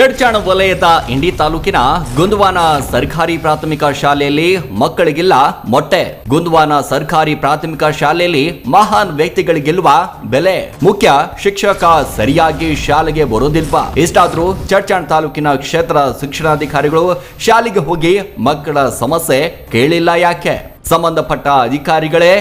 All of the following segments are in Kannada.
ಚಡ್ಚಾಣ ವಲಯದ ಇಂಡಿ ತಾಲೂಕಿನ ಗುಂದ್ವಾನ ಸರ್ಕಾರಿ ಪ್ರಾಥಮಿಕ ಶಾಲೆಯಲ್ಲಿ ಮಕ್ಕಳಿಗಿಲ್ಲ ಮೊಟ್ಟೆ. ಗುಂದ್ವಾನ ಸರ್ಕಾರಿ ಪ್ರಾಥಮಿಕ ಶಾಲೆಯಲ್ಲಿ ಮಹಾನ್ ವ್ಯಕ್ತಿಗಳಿಗಿಲ್ವಾ ಬೆಲೆ. ಮುಖ್ಯ ಶಿಕ್ಷಕ ಸರಿಯಾಗಿ ಶಾಲೆಗೆ ಬರೋದಿಲ್ವಾ ಇಷ್ಟಾದ್ರೂ ಚಡ್ಚಾಣ ತಾಲೂಕಿನ ಕ್ಷೇತ್ರ ಶಿಕ್ಷಣಾಧಿಕಾರಿಗಳು ಶಾಲೆಗೆ ಹೋಗಿ ಮಕ್ಕಳ ಸಮಸ್ಯೆ ಕೇಳಿಲ್ಲ ಯಾಕೆ? ಸಂಬಂಧಪಟ್ಟ ಅಧಿಕಾರಿಗಳೇ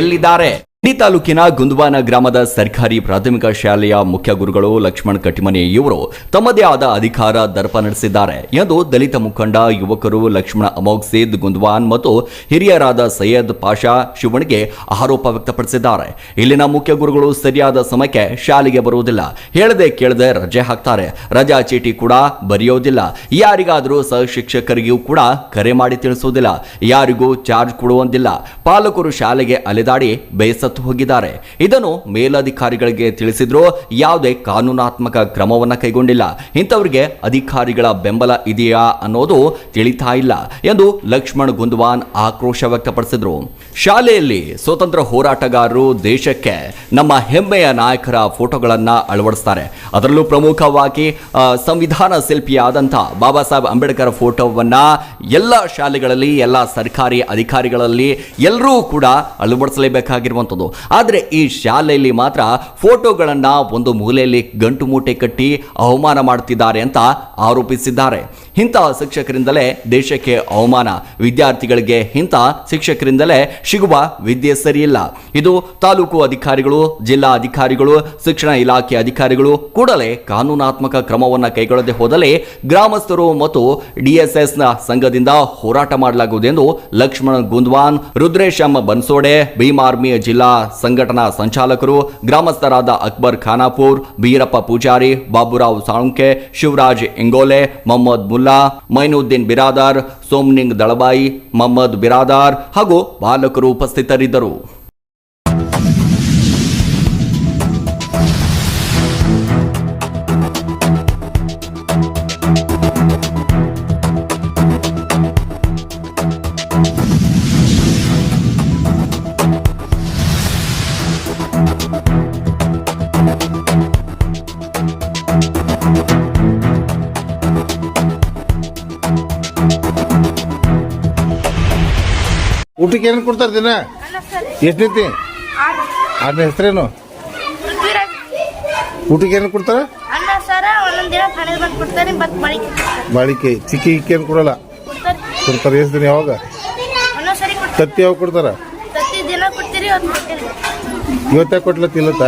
ಎಲ್ಲಿದ್ದಾರೆ? ಇಂಡಿ ತಾಲೂಕಿನ ಗುಂದ್ವಾನ ಗ್ರಾಮದ ಸರ್ಕಾರಿ ಪ್ರಾಥಮಿಕ ಶಾಲೆಯ ಮುಖ್ಯ ಗುರುಗಳು ಲಕ್ಷ್ಮಣ ಕಟ್ಟಿಮನಿ ಇವರು ತಮ್ಮದೇ ಆದ ಅಧಿಕಾರ ದರ್ಪ ನಡೆಸಿದ್ದಾರೆ ಎಂದು ದಲಿತ ಮುಖಂಡ, ಯುವಕರು ಲಕ್ಷ್ಮಣ ಅಮೋಘ್ ಸೇದ್ ಗುಂದ್ವಾನ್ ಮತ್ತು ಹಿರಿಯರಾದ ಸೈಯದ್ ಪಾಷಾ ಶಿವಣಿಗೆ ಆರೋಪ ವ್ಯಕ್ತಪಡಿಸಿದ್ದಾರೆ. ಇಲ್ಲಿನ ಮುಖ್ಯ ಗುರುಗಳು ಸರಿಯಾದ ಸಮಯಕ್ಕೆ ಶಾಲೆಗೆ ಬರುವುದಿಲ್ಲ. ಹೇಳದೆ ಕೇಳದೆ ರಜೆ ಹಾಕ್ತಾರೆ. ರಜಾ ಚೀಟಿ ಕೂಡ ಬರೆಯೋದಿಲ್ಲ. ಯಾರಿಗಾದರೂ ಸಹ ಶಿಕ್ಷಕರಿಗೂ ಕೂಡ ಕರೆ ಮಾಡಿ ತಿಳಿಸುವುದಿಲ್ಲ. ಯಾರಿಗೂ ಚಾರ್ಜ್ ಕೊಡುವಂತಿಲ್ಲ. ಪಾಲಕರು ಶಾಲೆಗೆ ಅಲೆದಾಡಿ ಬೇಸತ್ತು ಹೋಗಿದ್ದಾರೆ. ಇದನ್ನು ಮೇಲಧಿಕಾರಿಗಳಿಗೆ ತಿಳಿಸಿದ್ರು ಯಾವುದೇ ಕಾನೂನಾತ್ಮಕ ಕ್ರಮವನ್ನ ಕೈಗೊಂಡಿಲ್ಲ. ಇಂಥವರಿಗೆ ಅಧಿಕಾರಿಗಳ ಬೆಂಬಲ ಇದೆಯಾ ಅನ್ನೋದು ತಿಳಿತಾ ಇಲ್ಲ ಎಂದು ಲಕ್ಷ್ಮಣ್ ಗುಂದ್ವಾನ್ ಆಕ್ರೋಶ ವ್ಯಕ್ತಪಡಿಸಿದ್ರು. ಶಾಲೆಯಲ್ಲಿ ಸ್ವತಂತ್ರ ಹೋರಾಟಗಾರರು ದೇಶಕ್ಕೆ ನಮ್ಮ ಹೆಮ್ಮೆಯ ನಾಯಕರ ಫೋಟೋಗಳನ್ನ ಅಳವಡಿಸ್ತಾರೆ. ಅದರಲ್ಲೂ ಪ್ರಮುಖವಾಗಿ ಸಂವಿಧಾನ ಶಿಲ್ಪಿಯಾದಂಥ ಬಾಬಾ ಸಾಹೇಬ್ ಅಂಬೇಡ್ಕರ್ ಫೋಟೋವನ್ನ ಎಲ್ಲ ಶಾಲೆಗಳಲ್ಲಿ, ಎಲ್ಲ ಸರ್ಕಾರಿ ಅಧಿಕಾರಿಗಳಲ್ಲಿ ಎಲ್ಲರೂ ಕೂಡ ಅಳವಡಿಸಲೇಬೇಕಾಗಿರುವಂಥದ್ದು. ಆದರೆ ಈ ಶಾಲೆಯಲ್ಲಿ ಮಾತ್ರ ಫೋಟೋಗಳನ್ನು ಒಂದು ಮೂಲೆಯಲ್ಲಿ ಗಂಟು ಮೂಟೆ ಕಟ್ಟಿ ಅವಮಾನ ಮಾಡ್ತಿದ್ದಾರೆ ಅಂತ ಆರೋಪಿಸಿದ್ದಾರೆ. ಇಂತಹ ಶಿಕ್ಷಕರಿಂದಲೇ ದೇಶಕ್ಕೆ ಅವಮಾನ. ವಿದ್ಯಾರ್ಥಿಗಳಿಗೆ ಇಂಥ ಶಿಕ್ಷಕರಿಂದಲೇ ಸಿಗುವ ವಿದ್ಯೆ ಸರಿಯಿಲ್ಲ. ಇದು ತಾಲೂಕು ಅಧಿಕಾರಿಗಳು, ಜಿಲ್ಲಾ ಅಧಿಕಾರಿಗಳು, ಶಿಕ್ಷಣ ಇಲಾಖೆ ಅಧಿಕಾರಿಗಳು ಕೂಡಲೇ ಕಾನೂನಾತ್ಮಕ ಕ್ರಮವನ್ನು ಕೈಗೊಳ್ಳದೆ ಹೋದಲ್ಲಿ ಗ್ರಾಮಸ್ಥರು ಮತ್ತು ಡಿಎಸ್ಎಸ್ನ ಸಂಘದಿಂದ ಹೋರಾಟ ಮಾಡಲಾಗುವುದು ಎಂದು ಲಕ್ಷ್ಮಣ ಗುಂದ್ವಾನ್ ರುದ್ರೇಶಮ್ಮ ಬನ್ಸೋಡೆ ಭೀಮಾರ್ಮಿಯ ಜಿಲ್ಲಾ ಸಂಘಟನಾ ಸಂಚಾಲಕರು, ಗ್ರಾಮಸ್ಥರಾದ ಅಕ್ಬರ್ ಖಾನಾಪುರ್ ಭೀರಪ್ಪ ಪೂಜಾರಿ, ಬಾಬುರಾವ್ ಸಾಳುಂಕೆ ಶಿವರಾಜ್ ಇಂಗೋಲೆ, ಮೊಹಮ್ಮದ್ ಮುಲ್ಲಾ, ಮೈನುದ್ದೀನ್ ಬಿರಾದಾರ್, ಸೋಮ್ನಿಂಗ್ ದಳಬಾಯಿ, ಮೊಹಮ್ಮದ್ ಬಿರಾದಾರ್ ಹಾಗೂ ಬಾಲಕರು ಉಪಸ್ಥಿತರಿದ್ದರು. ಊಟಕ್ಕೆ ಏನೇನು ಕೊಡ್ತಾರೆ ದಿನ? ಎಷ್ಟೈತಿ ಆರು. ಅದ್ರ ಹೆಸರೇನು? ಊಟಕ್ಕೆ ಏನೇನು ಕೊಡ್ತಾರೆ? ಬಾಳಿಕೆ ಚಿಕ್ಕಿ ಇಕ್ಕಿ ಏನು ಕೊಡಲ್ಲ? ಕೊಡ್ತಾರೆ. ಎಷ್ಟು ದಿನ ಯಾವಾಗ? ತತ್ತಿ ಯಾವಾಗ ಕೊಡ್ತಾರ? ಇವತ್ತ ಕೊಟ್ಲ ಕೊಟ್ಲತ್ತಿಲ್ಲತ್ತ